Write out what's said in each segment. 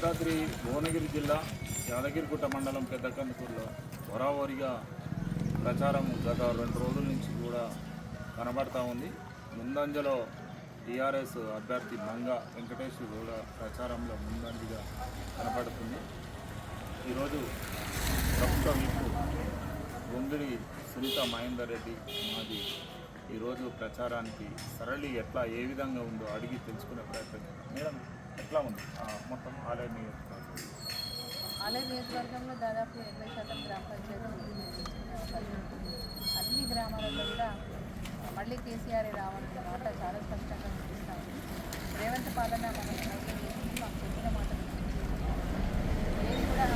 యాదాద్రి భువనగిరి జిల్లా యాదగిరిగుట్ట మండలం పెద్దకన్నకూరులో వరావరిగా ప్రచారం గత రెండు రోజుల నుంచి కూడా కనబడతా ఉంది. ముందంజలో టీఆర్ఎస్ అభ్యర్థి మంగ వెంకటేష్ కూడా ప్రచారంలో ముందంజగా కనబడుతుంది. ఈరోజు ప్రభుత్వ విప్పు గొంగిడి సునీత మహేందర్ రెడ్డి మాది ఈరోజు ప్రచారానికి సరళి ఎట్లా ఏ విధంగా ఉందో అడిగి తెలుసుకునే ప్రయత్నం మేడం ఎట్లా ఉంది? మొత్తం ఆలయ నియోజకవర్గం. ఆలయ నియోజకవర్గంలో దాదాపు ఎనభై శాతం గ్రామ పంచాయతీ అన్ని గ్రామాలలో కూడా మళ్ళీ కేసీఆర్ రావాలన్న మాట చాలా స్పష్టంగా కనిపిస్తూ ఉంది. రేవంత్ పాలన మనం మాకు చెప్పిన మాట ఏది కూడా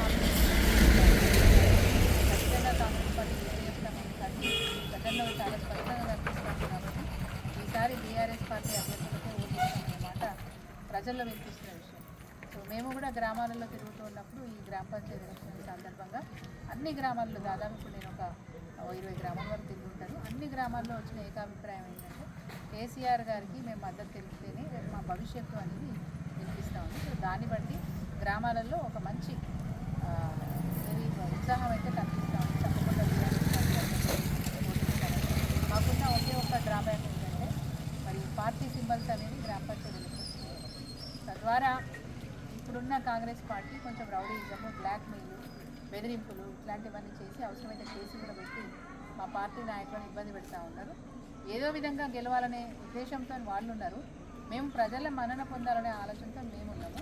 ఖచ్చితంగా కాంగ్రెస్ పార్టీ ఏం చేస్తామని కానీ గతంలో చాలా స్పష్టంగా కనిపిస్తుంది కాబట్టి ఈసారి బీఆర్ఎస్ పార్టీ అభ్యర్థులకే ఓటు మాట ప్రజల్లో వినిపిస్తున్న విషయం. సో మేము కూడా గ్రామాలలో తిరుగుతూ ఉన్నప్పుడు ఈ గ్రామ పంచాయతీ ఎలక్షన్ సందర్భంగా అన్ని గ్రామాల్లో దాదాపు ఇప్పుడు నేను ఒక ఇరవై గ్రామాల వరకు తిరుగుంటాను అన్ని గ్రామాల్లో వచ్చిన ఏకాభిప్రాయం ఏంటంటే కేసీఆర్ గారికి మేము మద్దతు తెలిపితేనే మా భవిష్యత్తు అనేది వినిపిస్తూ ఉంది. సో దాన్ని బట్టి గ్రామాలలో ఒక మంచి ఆ, ఇది ఉత్సాహం అయితే కనిపిస్తూ ఉంది తప్పకుండా BRS పార్టీ అభ్యర్థులు ఓటిస్తామని. మాకున్న ఒకే ఒక్క డ్రాబ్యాక్ ఏంటంటే మరి పార్టీ సింబల్స్ అనేది గ్రామ పంచాయతీ ఎలక్షన్స్ తద్వారా ఇప్పుడున్న కాంగ్రెస్ పార్టీ కొంచెం రౌడీజము బ్లాక్ మెయిల్ బెదిరింపులు ఇట్లాంటివన్నీ చేసి అవసరమైతే కేసు కూడా పెట్టి మా పార్టీ నాయకులను ఇబ్బంది పెడతా ఉన్నారు. ఏదో విధంగా గెలవాలనే ఉద్దేశంతో వాళ్ళు ఉన్నారు. మేము ప్రజల మన్నన పొందాలనే ఆలోచనతో మేము ఉన్నాము.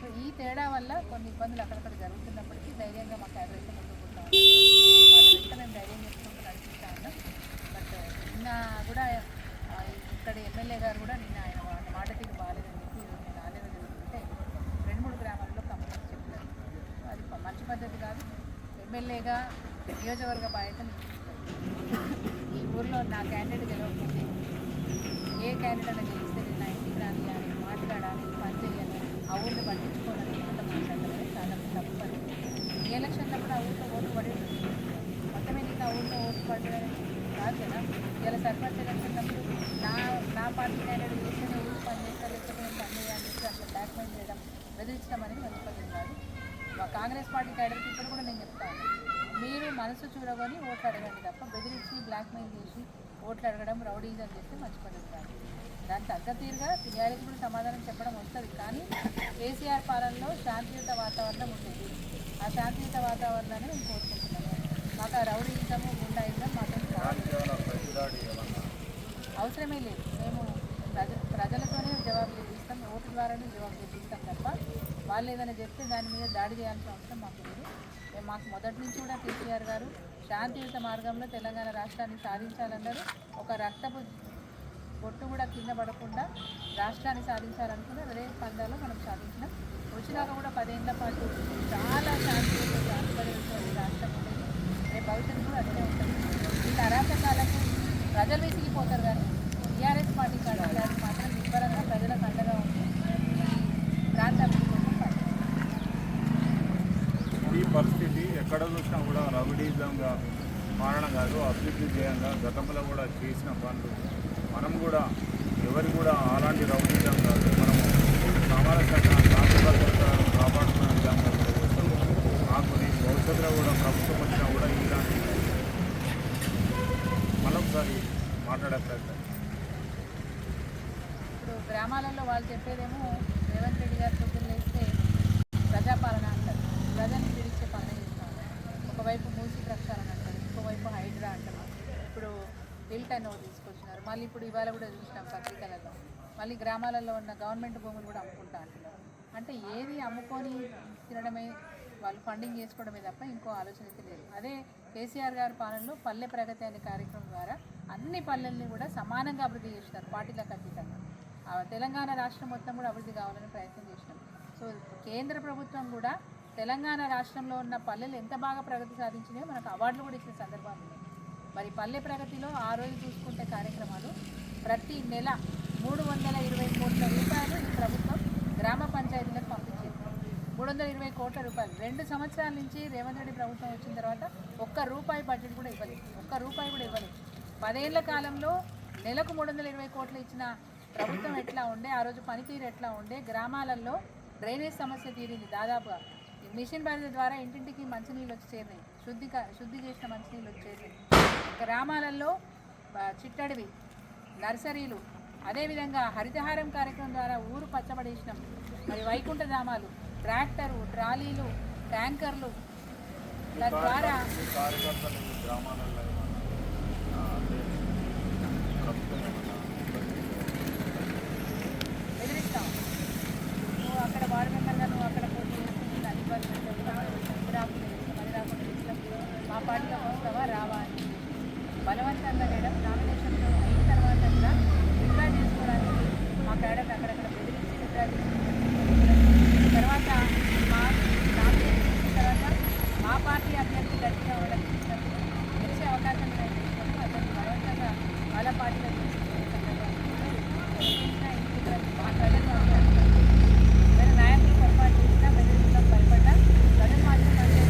సో ఈ తేడా వల్ల కొన్ని ఇబ్బందులు అక్కడక్కడ జరుగుతున్నప్పటికీ ధైర్యంగా మా క్యాడర్ అయితే వాళ్ళ మేము ధైర్యం చేసుకుంటూ నడిపిస్తా ఉన్నాం. బట్ నిన్న కూడా ఇక్కడ ఎమ్మెల్యే గారు కూడా నిన్న ఆయన మా- మాట తీరు బాగాలేదని చెప్పి ఈరోజు నేను ఆలయం జరుగుతుంటే రెండు మూడు గ్రామాల్లో కంప్లైంట్ చెప్పారు అది ప- మంచి పద్ధతి కాదు ఎమ్మెల్యేగా నియోజకవర్గ బాధ్యత ఈ ఊర్లో నా క్యాండిడేట్ గెలవకపోతే ఏ క్యాండిడేట్ అయినా గెలిస్తే నేను నా ఇంటికి రాని అని మాట్లాడాలి పని చేయాలి ఆ ఊరిని పట్టించుకోవాలని ఎంత మాట్లాడడం చాలా తప్పు పని ఈ ఎలక్షన్లప్పుడు ఆ ఊరిలో ఓటు పడి ఉంటుంది. మొత్తమే నీకు ఆ ఊరిలో ఓటు పడ్డదని కాదు కదా. ఇలా సర్పంచ్ ఎలక్షన్లప్పుడు నా నా పార్టీ క్యాండిడేట్ చేస్తేనే ఊరికి పని చేస్తారు లేకపోతే నేను పని చేయాలని అట్లా బ్లాక్మెయిల్ చేయడం బెదిరించడం అనేది మంచి పద్ధతి కాదు. కాంగ్రెస్ పార్టీ క్యాడర్కి ఇప్పుడు కూడా నేను చెప్తాను మీరు మనసు చూడకొని ఓట్లు అడగండి తప్ప బెదిరించి బ్లాక్మెయిల్ చేసి ఓట్లు అడగడం రౌడీజం చేస్తే మంచి పద్ధతి కాదు దాని తగ్గ తీరుగా టీఆర్ఎస్ కూడా సమాధానం చెప్పడం వస్తుంది. కానీ కేసీఆర్ పాలనలో శాంతియుత వాతావరణం ఉండేది. ఆ శాంతియుత వాతావరణాన్ని మేము కోరుకుంటున్నాము. మాకు ఆ రౌడీజము గుండాయిజం మాత్రం అవసరమే లేదు. మేము ప్రజ ప్రజలతోనే జవాబు చేపిస్తాం ఓటు ద్వారానే జవాబు చూపిస్తాం తప్ప వాళ్ళు ఏదైనా చెప్తే దాని మీద దాడి చేయాల్సిన అవసరం మాకు లేదు. మేము మాకు మొదటి నుంచి కూడా కేసీఆర్ గారు శాంతియుత మార్గంలో తెలంగాణ రాష్ట్రాన్ని సాధించాలన్నారు. ఒక రక్తపు బొట్టు కూడా కింద పడకుండా రాష్ట్రాన్ని సాధించాలనుకున్న అదే పందాలో మనం సాధించినాం. వచ్చినాక కూడా పదేళ్ళ పాటు చాలా శాంతియుత శాంతిపడినటువంటి రాష్ట్రం ఉండేది. రేపు భవిష్యత్తు కూడా అదే ఉంటుంది. ఈ అరాచకాలకు ప్రజలు విసిగిపోతారు కానీ టీఆర్ఎస్ పార్టీ కార్యక్రమాలు మాత్రం నిబ్బరంగా ప్రజలకు అండగా ఉంది ఈ ప్రాంత అభివృద్ధి కోసం పనిచేస్తుంది. ఈ పరిస్థితి ఎక్కడ చూసినా కూడా రౌడీజంగా మారడం కాదు అభివృద్ధి చేయంగా గతంలో కూడా చేసిన పనులు. మనం కూడా ఎవరు కూడా అలాంటి రౌడీజం కాదు. మనం సామరస్యంగా శాంతి భద్రతలను విధంగా కూడా మాకు నేను భవిష్యత్తులో కూడా ప్రభుత్వం వచ్చినా కూడా ఇలాంటి మరొకసారి మాట్లాడే ప్రయత్నం ఇప్పుడు గ్రామాలలో వాళ్ళు చెప్పేదేమో రేవంత్ రెడ్డి గారి హిల్టన్ ఒకటి తీసుకొచ్చినారు. మళ్ళీ ఇప్పుడు ఇవాళ కూడా చూసినాం పత్రికలలో. మళ్ళీ గ్రామాలలో ఉన్న గవర్నమెంట్ భూములు కూడా అమ్ముకుంటా అంటున్నారు. అంటే ఏది అమ్ముకొని తినడమే వాళ్ళు ఫండింగ్ చేసుకోవడమే తప్ప ఇంకో ఆలోచన అయితే లేదు. అదే కేసీఆర్ గారి పాలనలో పల్లె ప్రగతి అనే కార్యక్రమం ద్వారా అన్ని పల్లెల్ని కూడా సమానంగా అభివృద్ధి చేసినారు పార్టీలకు అతీతంగా. తెలంగాణ రాష్ట్రం మొత్తం కూడా అభివృద్ధి కావాలని ప్రయత్నం చేసినాం. సో కేంద్ర ప్రభుత్వం కూడా తెలంగాణ రాష్ట్రంలో ఉన్న పల్లెలు ఎంత బాగా ప్రగతి సాధించినాయో మనకు అవార్డులు కూడా ఇచ్చిన సందర్భాలు ఉన్నాయి. మరి పల్లె ప్రగతిలో ఆ రోజు చూసుకుంటే కార్యక్రమాలు ప్రతి నెల మూడు వందల ఇరవై కోట్ల రూపాయలు ఈ ప్రభుత్వం గ్రామ పంచాయతీలకు పంపించింది. మూడు వందల ఇరవై కోట్ల రూపాయలు. రెండు సంవత్సరాల నుంచి రేవంత్ రెడ్డి ప్రభుత్వం వచ్చిన తర్వాత ఒక్క రూపాయి బడ్జెట్ కూడా ఇవ్వలేదు. ఒక్క రూపాయి కూడా ఇవ్వలేదు. పదేళ్ళ కాలంలో నెలకు మూడు వందల ఇరవై కోట్లు ఇచ్చిన ప్రభుత్వం ఎట్లా ఉండే ఆ రోజు పనితీరు ఎట్లా ఉండే గ్రామాలలో డ్రైనేజ్ సమస్య తీరింది దాదాపుగా. మిషన్ భరిత ద్వారా ఇంటింటికి మంచినీళ్ళు వచ్చి చేరినాయి. శుద్ధి శుద్ధి చేసిన మంచినీళ్ళు వచ్చి చేరినాయి. గ్రామాలలో చిట్టడివి నర్సరీలు అదేవిధంగా హరితహారం కార్యక్రమం ద్వారా ఊరు పచ్చబడేసినాం. మరి వైకుంఠ ధామాలు ట్రాక్టరు ట్రాలీలు ట్యాంకర్లు తద్వారా బెదిరిస్తాం నువ్వు అక్కడ వార్డు మెంబర్గా నువ్వు పోటీ అది రాకుండా మా పార్టీలోకి వస్తావా రావా అని. బలవంతంగా మేడం నామినేషన్లో అయిన తర్వాత కూడా విత్డ్రా చేసుకోవడానికి మా క్యాడర్ అక్కడక్కడ బెదిరించి విత్డ్రా చేసుకుంటాం తర్వాత మా నామినేషన్ చేసిన తర్వాత మా పార్టీ అభ్యర్థి గట్టిగా వాళ్ళకి ఇచ్చినప్పుడు గెలిచే అవకాశం కల్పించినప్పుడు అతన్ని బలవంతంగా వాళ్ళ పార్టీలో వేరే నాయకులు పొరపాటు చేసినా బెదిరించడం భయపడ్డా ప్రజలు మాత్రం అంటే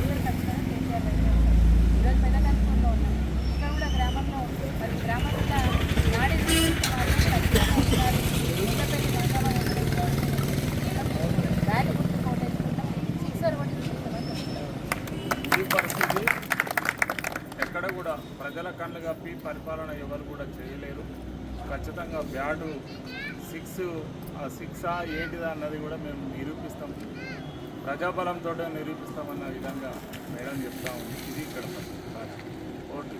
ఊరు ఖచ్చితంగా కేసీఆర్ వైపే ఉంటారు ఈరోజు పెద్ద కనుక్కుంటూ ఉన్నాం ఇక్కడ కూడా గ్రామంలో మరి గ్రామంలో నాడి మాత్రం ఖచ్చితంగా ఉండాలి ఇంతపెద్ద గంగాబాద్ బ్యాగ్ గుర్తు కోటేసుకుంటాం సిక్సర్ కొట్టి చూపిస్తామని చెప్తున్నారు ఈ పరిస్థితి ఎక్కడ కూడా ప్రజల కళ్ళు పరిపాలన ఎవరు కూడా చేయలేరు. ఖచ్చితంగా బ్యాటు సిక్స్ ఆ సిక్సా ఏంటిదా అన్నది కూడా మేము నిరూపిస్తాం. ప్రజాబలంతో నిరూపిస్తామన్న విధంగా మేడం చెప్తా ఉంది. ఇది ఇక్కడ ఓకే. ఓటు